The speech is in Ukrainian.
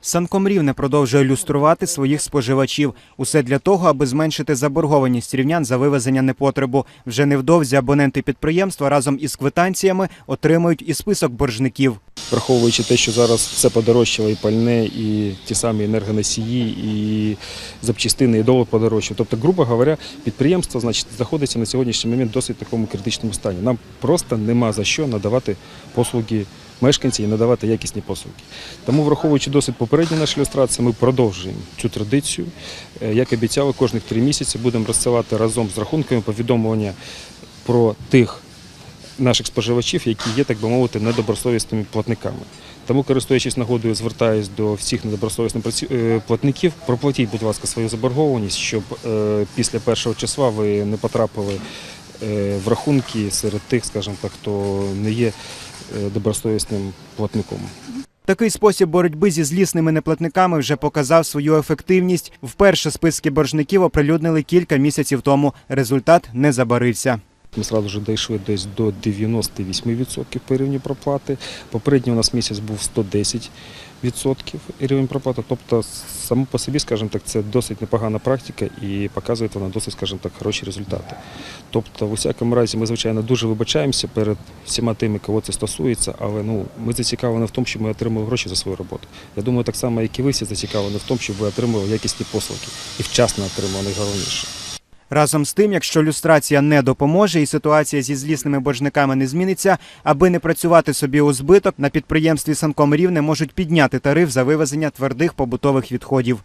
Санком Рівне продовжує люструвати своїх споживачів. Усе для того, аби зменшити заборгованість рівнян за вивезення непотребу. Вже невдовзі абоненти підприємства разом із квитанціями отримають і список боржників. враховуючи те, що зараз все подорожчало, і пальне, і ті самі енергоносії, і запчастини, і долар подорожчав. Тобто, грубо говоря, підприємство значить, знаходиться на сьогоднішній момент досить такому критичному стані. Нам просто нема за що надавати послуги мешканців і надавати якісні послуги. Тому, враховуючи досить попередні наші ілюстрації, ми продовжуємо цю традицію. Е, Як обіцяли, кожних три місяці будемо розсилати разом з рахунками повідомлення про тих наших споживачів, які є, так би мовити, недобросовісними платниками. Тому, користуючись нагодою, звертаюся до всіх недобросовісних е, платників. Проплатіть, будь ласка, свою заборгованість, щоб е, після першого числа ви не потрапили в рахунки серед тих, скажімо так, хто не є добросовісним платником. Такий спосіб боротьби зі злісними неплатниками вже показав свою ефективність. Вперше списки боржників оприлюднили кілька місяців тому. Результат не забарився. Ми одразу ж дійшли десь до 98% по рівню проплати. Попередній у нас місяць був 110% рівень проплати. Тобто, само по собі, скажімо так, це досить непогана практика і показує вона досить, скажімо так, хороші результати. Тобто, в усякому разі, ми, звичайно, дуже вибачаємося перед всіма тими, кого це стосується, але ну, ми зацікавлені в тому, щоб ми отримали гроші за свою роботу. Я думаю, так само, як і ви всі зацікавлені в тому, щоб ви отримали якісні послуги і вчасно отримали найголовніше. Разом з тим, якщо люстрація не допоможе і ситуація зі злісними боржниками не зміниться, аби не працювати собі у збиток, на підприємстві Санком Рівне можуть підняти тариф за вивезення твердих побутових відходів.